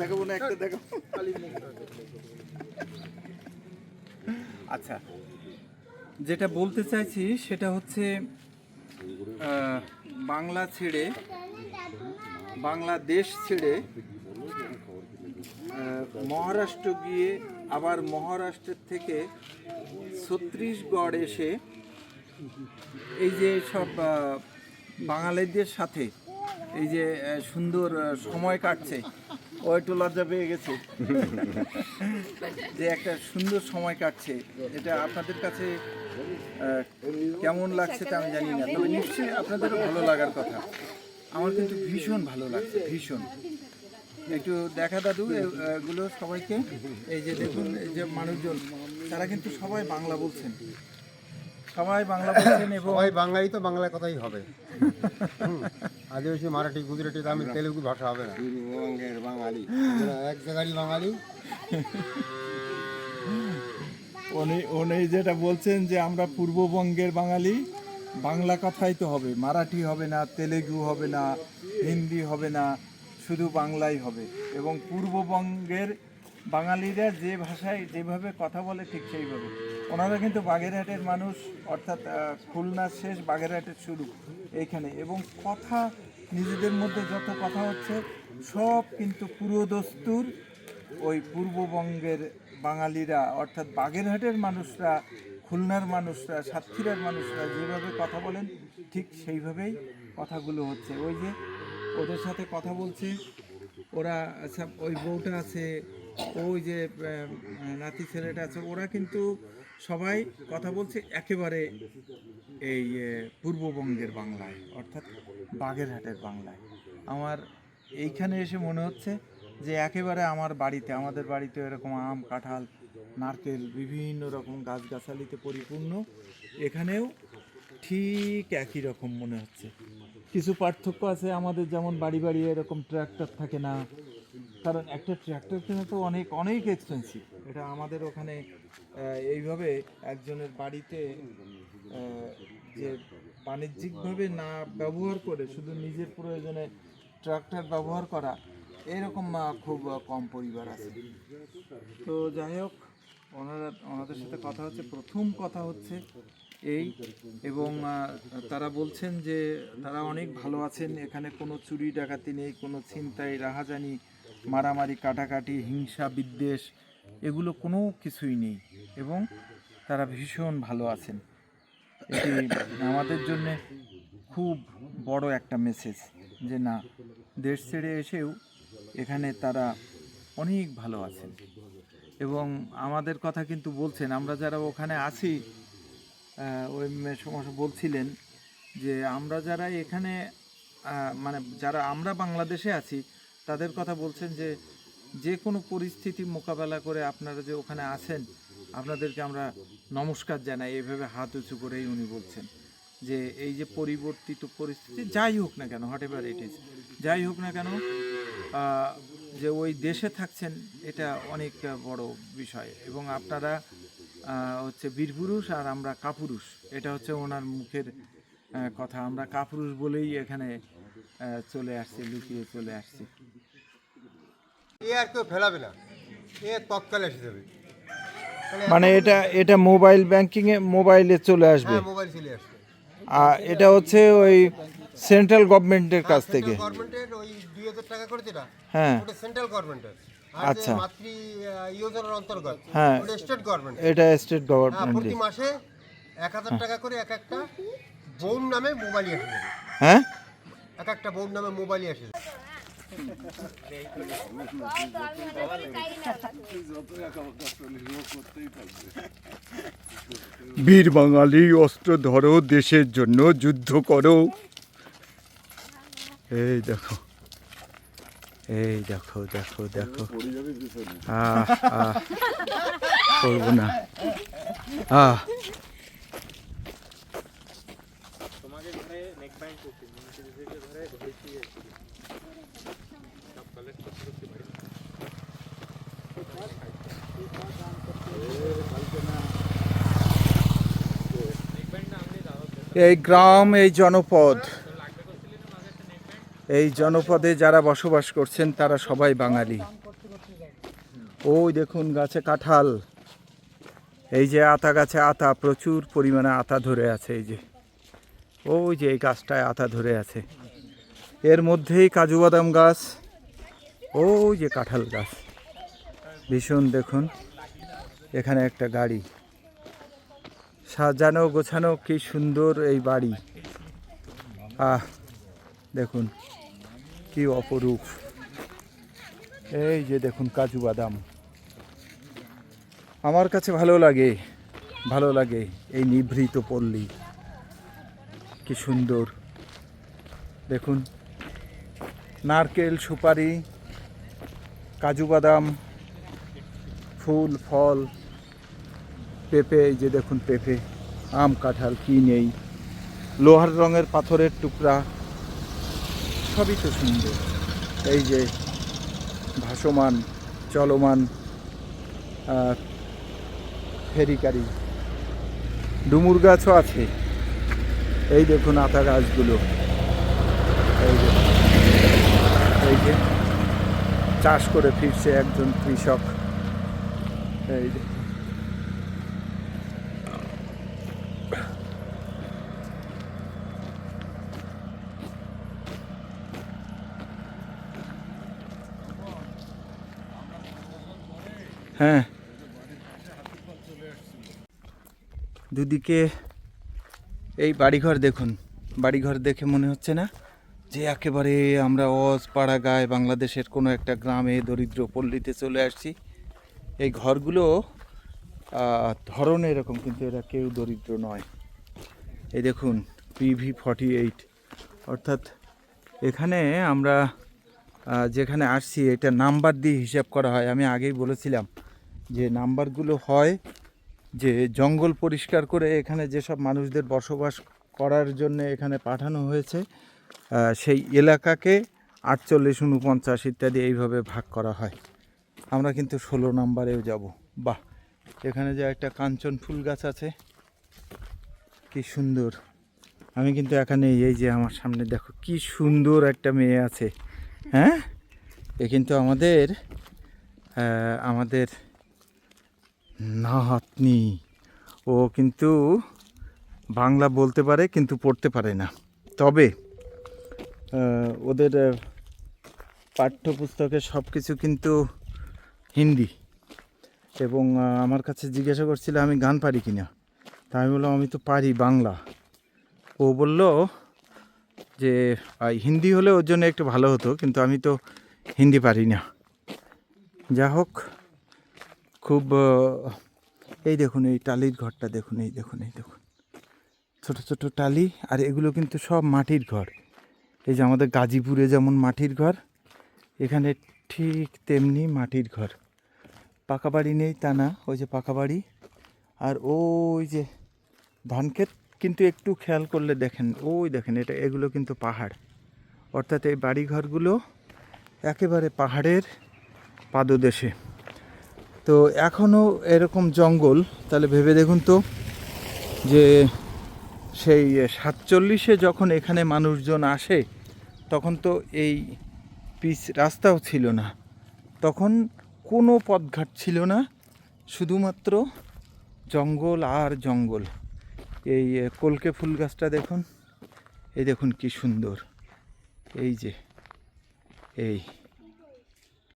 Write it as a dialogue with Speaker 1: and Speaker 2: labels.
Speaker 1: দেখাবো না একটা দেখাবো। আচ্ছা যেটা বলতে চাইছি সেটা হচ্ছে বাংলা ছেড়ে বাংলাদেশ ছেড়ে মহারাষ্ট্র গিয়ে আবার মহারাষ্ট্রের থেকে ছত্তিশগড় এসে এই যে সব বাঙালিদের সাথে এই যে সুন্দর সময় কাটছে একটু লজ্জা পেয়ে গেছে। যে একটা সুন্দর সময় কাটছে। এটা আপনাদের কাছে কেমন লাগছে তা আমি জানি না তবে নিশ্চয়ই আপনাদেরও ভালো লাগার কথা। আমার কিন্তু ভীষণ ভালো লাগছে ভীষণ। একটু দেখা দাদু এগুলো সবাইকে। এই যে দেখুন এই যে মানুষজন তারা কিন্তু সবাই বাংলা বলছেন। সবাই বাংলা বলছেন এবং
Speaker 2: সবাই বাঙালি তো বাংলা কথাই হবে। আদিবাসী মারাঠি গুজরাটি তামিল তেলুগু ভাষা হবে না। পূর্ববঙ্গের বাঙালি। এক জায়গারই বাঙালি।
Speaker 1: উনি উনি যেটা বলছেন যে আমরা পূর্ববঙ্গের বাঙালি বাংলা কথাই তো হবে। মারাঠি হবে না তেলেগু হবে না হিন্দি হবে না শুধু বাংলাই হবে। এবং পূর্ববঙ্গের বাঙালিরা যে ভাষায় যেভাবে কথা বলে ঠিক সেইভাবে। ওনারা কিন্তু বাগেরহাটের মানুষ, অর্থাৎ খুলনার শেষ বাগেরহাটের শুরু এইখানে। এবং কথা, নিজেদের মধ্যে যত কথা হচ্ছে, সব কিন্তু পুরোদস্তুর ওই পূর্ববঙ্গের বাঙালিরা, অর্থাৎ বাগেরহাটের মানুষরা, খুলনার মানুষরা, সাতক্ষীরার মানুষরা যেভাবে কথা বলেন, ঠিক সেইভাবেই কথাগুলো হচ্ছে। ওই যে ওদের সাথে কথা বলছে, ওরা আচ্ছা ওই বউটা আছে, ওই যে নাতি ছেলেটা আছে, ওরা কিন্তু সবাই কথা বলছে একেবারে এই পূর্ববঙ্গের বাংলায়, অর্থাৎ বাগেরহাটের বাংলায়। আমার এইখানে এসে মনে হচ্ছে যে একেবারে আমার বাড়িতে, আমাদের বাড়িতে এরকম আম, কাঁঠাল, নারকেল, বিভিন্ন রকম গাছগাছালিতে পরিপূর্ণ। এখানেও ঠিক একই রকম মনে হচ্ছে। কিছু পার্থক্য আছে আমাদের, যেমন বাড়ি বাড়ি এরকম ট্র্যাক্টর থাকে না কারণ একটা ট্র্যাক্টর কেনা তো অনেক অনেক এক্সপেন্সিভ এটা আমাদের ওখানে এইভাবে একজনের বাড়িতে যে বাণিজ্যিকভাবে না ব্যবহার করে, শুধু নিজের প্রয়োজনে ট্রাক্টর ব্যবহার করা, এরকম খুব কম পরিবার আছে। তো যাই হোক, ওনারা, ওনাদের সাথে কথা হচ্ছে। প্রথম কথা হচ্ছে এই, এবং তারা বলছেন যে তারা অনেক ভালো আছেন। এখানে কোনো চুরি ডাকাতি নেই, কোনো ছিনতাই, রাহাজানি মারামারি, কাটাকাটি, হিংসা, বিদ্বেষ, এগুলো কোনো কিছুই নেই এবং তারা ভীষণ ভালো আছেন। এটি আমাদের জন্য খুব বড় একটা মেসেজ যে না, দেশ ছেড়ে এসেও এখানে তারা অনেক ভালো আছেন। এবং আমাদের কথা কিন্তু বলছেন, আমরা যারা ওখানে আছি ওই সমস্যা বলছিলেন যে আমরা যারা এখানে মানে যারা আমরা বাংলাদেশে আছি তাদের কথা বলছেন যে যে কোনো পরিস্থিতি মোকাবেলা করে আপনারা যে ওখানে আছেন, আপনাদেরকে আমরা নমস্কার জানাই। এইভাবে হাত উঁচু করেই উনি বলছেন যে এই যে পরিবর্তিত পরিস্থিতি, যাই হোক না কেন হোয়াট এভার ইট ইজ যাই হোক না কেন যে ওই দেশে থাকছেন, এটা অনেক বড় বিষয়। এবং আপনারা হচ্ছে বীরপুরুষ আর আমরা কাপুরুষ, এটা হচ্ছে ওনার মুখের কথা। আমরা কাপুরুষ বলেই এখানে চলে আসছি, লুকিয়ে চলে আসছি।
Speaker 2: এ আর কেউ ফেলাবে না। এ তৎকালে এসে যাবে।
Speaker 1: মানে এটা এটা মোবাইল ব্যাংকিং এ মোবাইলে চলে আসবে।
Speaker 2: হ্যাঁ মোবাইল চলে আসবে।
Speaker 1: আর এটা হচ্ছে ওই সেন্ট্রাল গভর্নমেন্টের কাছ থেকে।
Speaker 2: গভর্নমেন্টের ওই দুই হাজার টাকা করে যেটা
Speaker 1: হ্যাঁ।
Speaker 2: ওটা সেন্ট্রাল গভর্নমেন্টের
Speaker 1: আচ্ছা।
Speaker 2: মাতৃ অন্তর্গত
Speaker 1: হ্যাঁ।
Speaker 2: ওটা স্টেট গভর্নমেন্ট
Speaker 1: এটা স্টেট
Speaker 2: হ্যাঁ, প্রতি মাসে এক হাজার টাকা করে এক একটা বোন নামে মোবাইল এসে
Speaker 1: হ্যাঁ?
Speaker 2: এক একটা বোন নামে মোবাইল এসে যাবে
Speaker 1: বীর বাঙালি অস্ত্র ধরো, দেশের জন্য যুদ্ধ করো। এই দেখো এই দেখো দেখো দেখো। আহ করব না। আহ। এই গ্রাম, এই জনপদ। এই জনপদে যারা বসবাস করছেন, তারা সবাই বাঙালি। ওই দেখুন, গাছে কাঁঠাল। এই যে আতা গাছে আতা, প্রচুর পরিমাণে আতা ধরে আছে এই যে। ওই যে এই গাছটায় আতা ধরে আছে। এর মধ্যেই কাজু বাদাম গাছ। ওই যে কাঁঠাল গাছ। ভীষণ দেখুন, এখানে একটা গাড়ি। সাজানো, গোছানো কি সুন্দর এই বাড়ি। আহ, দেখুন, কি অপরূপ। এই যে দেখুন, কাজু বাদাম। আমার কাছে ভালো লাগে ভালো লাগে এই নিভৃত পল্লী। কি সুন্দর। দেখুন, নারকেল সুপারি, কাজু বাদাম ফুল, ফল, পেঁপে, এই যে দেখুন পেঁপে, আম, কাঁঠাল, কি নেই? লোহার রঙের পাথরের টুকরা, সবই তো সুন্দর। এই যে ভাসমান, চলমান ফেরিকারি ডুমুর গাছও আছে। এই দেখুন আতা গাছগুলো। এই যে এই যে, চাষ করে ফিরছে একজন কৃষক। হ্যাঁ। দুদিকে এই বাড়িঘর দেখুন। বাড়িঘর দেখে মনে হচ্ছে না যে একেবারে আমরা অজ পাড়া গায়ে বাংলাদেশের কোনো একটা গ্রামে দরিদ্র পল্লীতে চলে আসছি। এই ঘরগুলো ধরন এরকম, কিন্তু এরা কেউ দরিদ্র নয়। এই দেখুন পিভি ফর্টি এইট অর্থাৎ এখানে আমরা যেখানে আসছি, এটা নাম্বার দিয়ে হিসাব করা হয়। আমি আগেই বলেছিলাম যে নাম্বারগুলো হয় যে জঙ্গল পরিষ্কার করে এখানে যেসব মানুষদের বসবাস করার জন্য এখানে পাঠানো হয়েছে সেই এলাকাকে আটচল্লিশ উনপঞ্চাশ ইত্যাদি এইভাবে ভাগ করা হয়। আমরা কিন্তু ষোলো নাম্বারেও যাব। বাহ এখানে যে একটা কাঞ্চন ফুল গাছ আছে কি সুন্দর। আমি কিন্তু এখানে এই যে আমার সামনে দেখো কি সুন্দর একটা মেয়ে আছে। হ্যাঁ? এ কিন্তু আমাদের আমাদের নাতনি ও কিন্তু বাংলা বলতে পারে কিন্তু পড়তে পারে না। তবে ওদের আহ, পাঠ্যপুস্তকের সব কিছু কিন্তু হিন্দি। এবং আমার কাছে জিজ্ঞাসা করছিল, আমি গান পারি কিনা? তা আমি বললাম, আমি তো পারি বাংলা। ও বলল যে হিন্দি হলে ওর জন্য একটু ভালো হতো, কিন্তু আমি তো হিন্দি পারি না। যা হোক, খুব এই দেখুন, এই টালির ঘরটা দেখুন, এই দেখুন এই দেখুন। ছোট ছোট টালি, আর এগুলো কিন্তু সব মাটির ঘর। এই যে আমাদের গাজীপুরে যেমন মাটির ঘর, এখানে ঠিক তেমনি মাটির ঘর। পাকা বাড়ি নেই তা না, ওই যে পাকা বাড়ি। আর ওই যে ধান ক্ষেত কিন্তু একটু খেয়াল করলে দেখেন, ওই দেখেন এটা, এগুলো কিন্তু পাহাড়। অর্থাৎ এই বাড়িঘরগুলো একেবারে পাহাড়ের পাদদেশে। তো এখনও এরকম জঙ্গল, তাহলে ভেবে দেখুন তো, যে সেই সাতচল্লিশে যখন এখানে মানুষজন আসে, তখন তো এই পিচ রাস্তাও ছিল না। তখন কোনো পথঘাট ছিল না, শুধুমাত্র জঙ্গল আর জঙ্গল। এই কলকে ফুল গাছটা দেখুন, এই দেখুন কি সুন্দর। এই যে, এই।